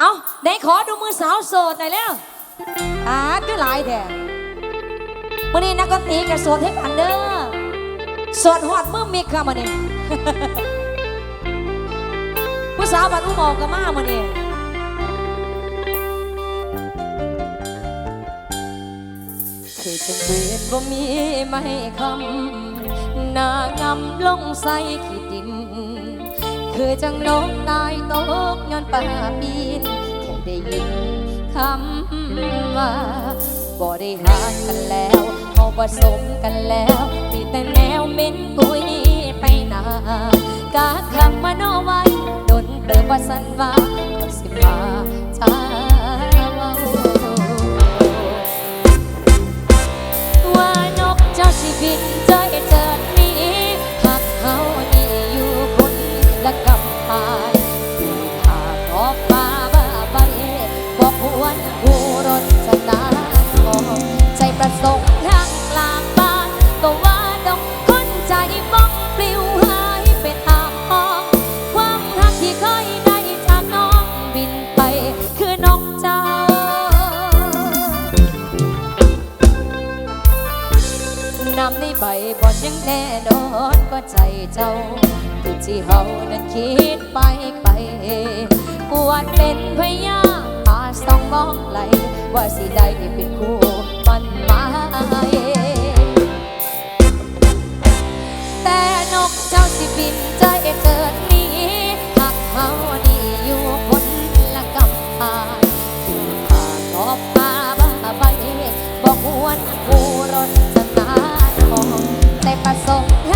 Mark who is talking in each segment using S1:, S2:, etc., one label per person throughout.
S1: เอาไหนขอดูมือสาวโสดหน่อยแล้วอ่าก็หลายแท้มื่อนี้นักดนตรีกับโสดให้กันเด้อโสดหอดมือมิกค่ะมื่อนี้ผู้สาวบัดอุ้มอกกับมามื่อนี้คือจังเวียนบ่มีไม่คำหน้างำลงใส่ขี ดินคือจังนกตายตกย้อนป่าปีนแค่ได้ยินคำว่าบ่ได้หากันแล้วเอาผสมกันแล้ว มีแต่แนวเม็นตุยไปนากาคำว่าโนไว้ดนเติมว่าสันว่าก็สิมาช้าว้าว่านกเจ้าสิบินใจเจิด ยังแน่นอนก็ใจเจ้าที่ที่เฮานั้นคิดไปไปปวดเป็นพยาตาสองมองไหล ว่าสิได้เป็นคู่มันหมายแต่นกเจ้าสิบินใจเจิดหนี้หักเฮานี่อยู่คนละกำพายคือข้ากอบพาบ้าไปบอกวนผู้รถจะตาทอ ประสงค์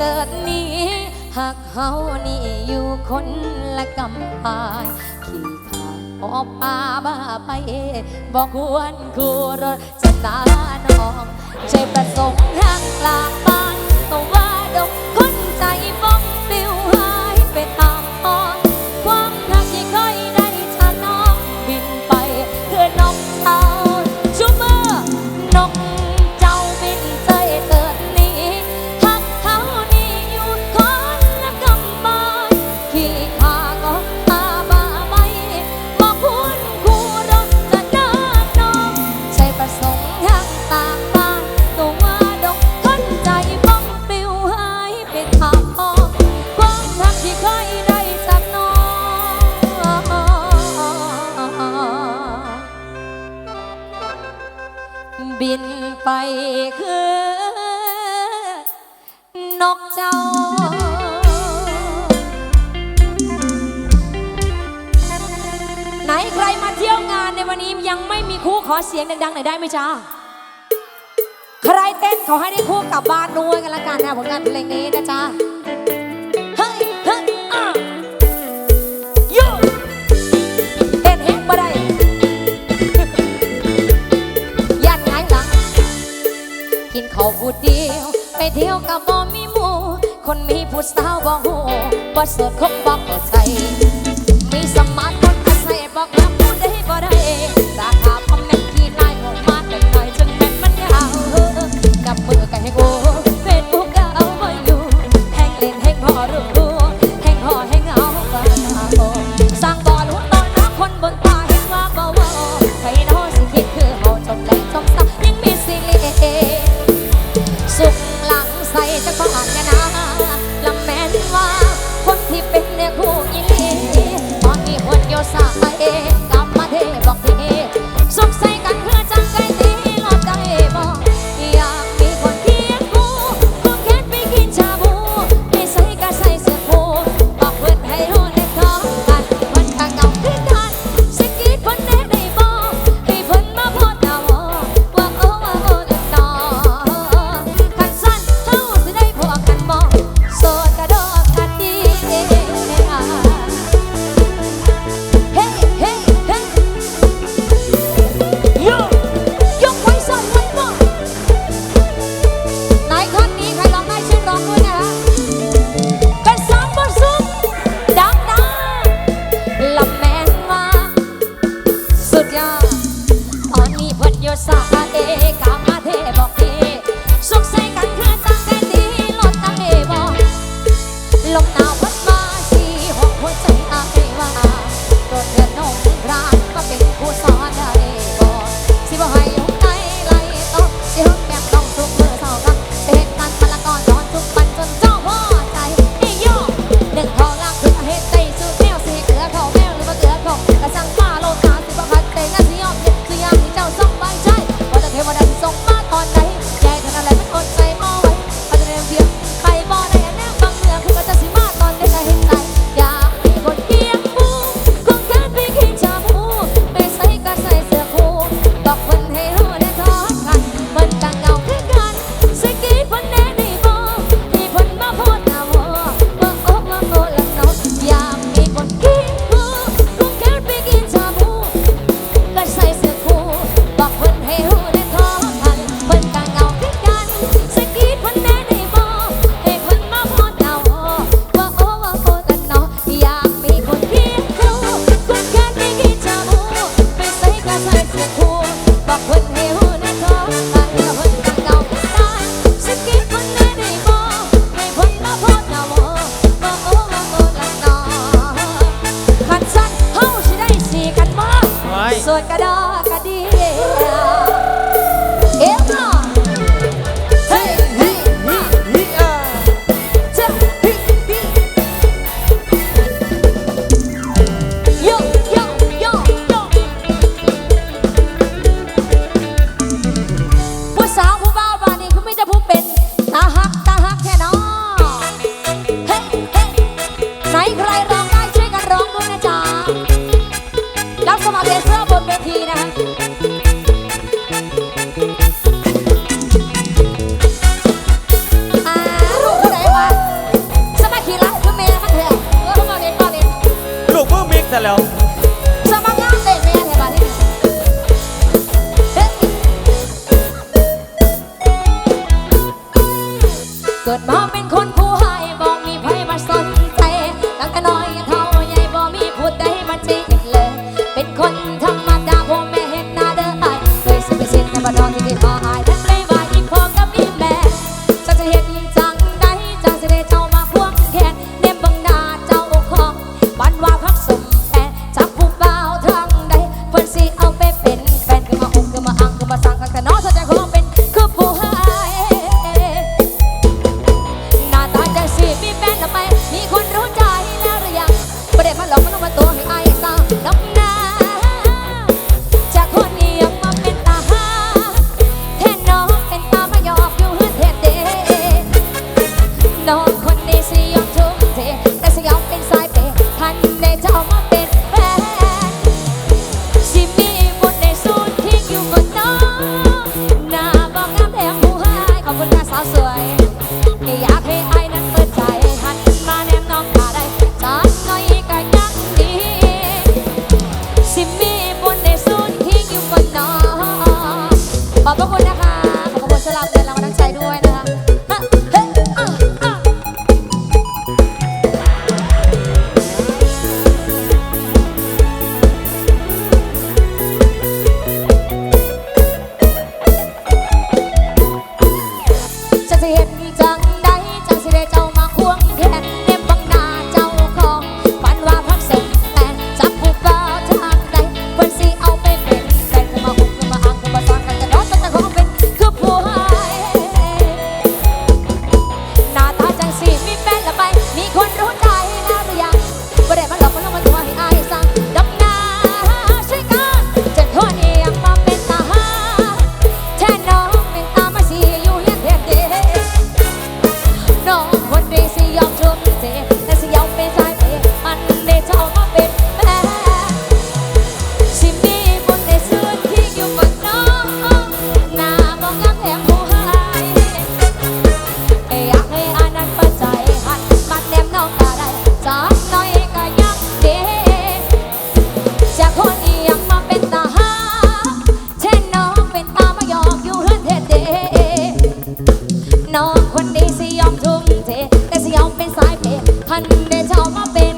S1: เจิดนี้หากเฮานี่อยู่คนละกำพายขี่ขาออกป่าบ้าไป บอกควรคูรถจะตาน้อง ใจประสงค์ทางกลางบ้านตัว่าดง บินไปคือนกเจ้า ไหนใครมาเที่ยวงานในวันนี้ยังไม่มีคู่ขอเสียงดังๆหน่อยได้ไหมจ๊ะ ใครเต้นขอให้ได้คู่กลับบ้านด้วยกันละกันนะผลงานเพลงนี้นะจ๊ะ ผู้เดียว ไปเที่ยวกับบ่มีหมู่คนมีผู้สาวบ่หูบ่สดคงบ่เข้าใจ มีสมาร์ทคน ลู คันได้ชอมาเป็น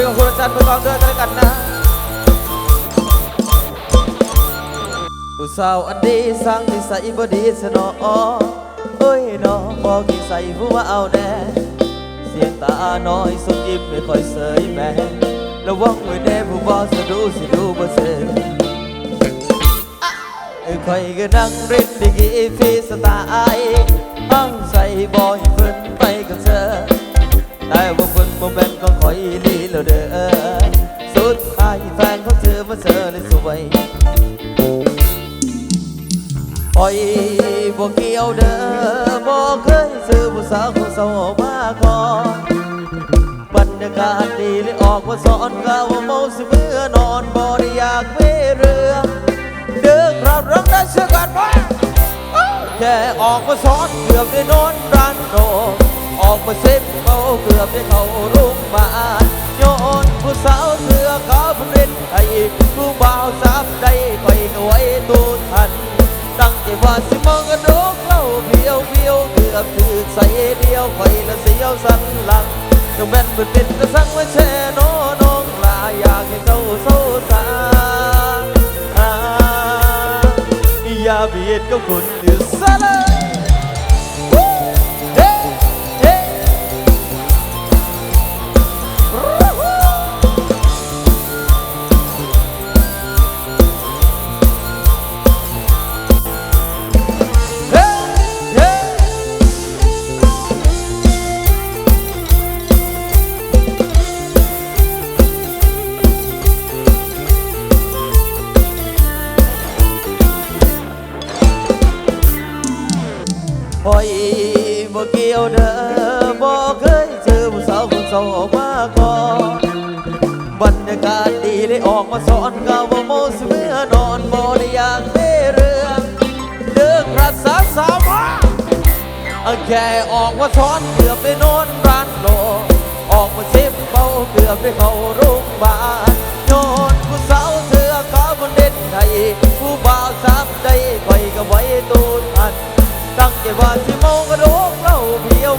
S1: นนี้ขอบคุ
S2: ณอาจารย์ประกอบด้วยกันกันนะ ผู้สาวอันดีสร้างนิสัยบ่ดีสนอเอ้ยน้องบอกนิสัยผู้ว่าเอาแน่ เสียงตาน้อยสุดยิ้มไม่ค่อยเสยแม่ระวังไว้แน่ผู้บ่สะดูสิดูบ่เสยคอยก็นั่งเล่นดีกีฟีสไตล์ตั้งใส่บอยเพิ่นไปกับเธอ แต่ว่าเพิ่นโมเมนก็คอยลีแล้วเด้อสุดท้ายแฟนของเธอมาเจอเลยสวยคอยบ่เกี่ยวเด้อบ่เคยซื้อผู้สาวผู้สาวมาก่อนบรรยากาศดีเลยออกมาสอนกาวาเมาสิเมื่อนอนบ่ได้อยากเวเรือเดินรับรังได้เชื่อกันไหมแค่ออกมาสอนเกือบได้นอนร้านโด ออกมาเซ็ตเมาเกือบได้เข้าโรงพยาบาลย้อนผู้สาวเสือขาวผู้เล่นไทยผู้บ่าวสามได้ไปก็ไว้ตูทัน ตั้งใจว่าสิมองกระดกเล่าเพียวเพียวเกือบถือใส่เดียวไปละเสียวสันหลังจะแม่นเป็นเป็นกระสังมาแช่น้อน้องลาอยากให้เขาโซซาอย่าเบียดกับคนอื่นซะเลย อยบ่เกี่ยวเด้อบ่เคยเจอผู้สาวคนโสดมาก่อนบรรยากาศดีเลยออกมาสอนกาวว่าโมสเมื่อนอนบ่ได้อยากได้เรื่องเลิกรักษาสาวมาแค่ออกมาสอนเกือบได้นอนร้านโลออกมาชิมเบาเกือบได้เข้าโรงพยาบาล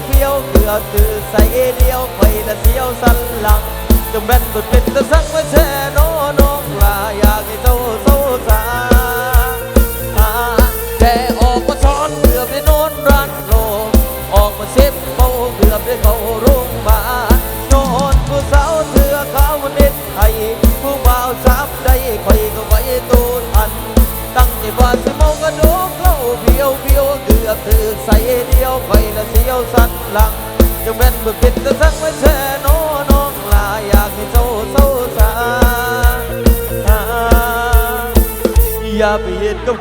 S2: เพียวเพียวเกือตื่นใส่เดียวไปละเสียวสันหลังจงแบนบดเป็นตะสังมาแช่น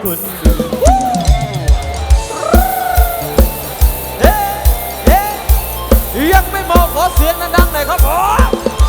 S2: คุณเฮ้เฮ้ยังไม่เมาขอเสียงดังๆหน่อยครับผม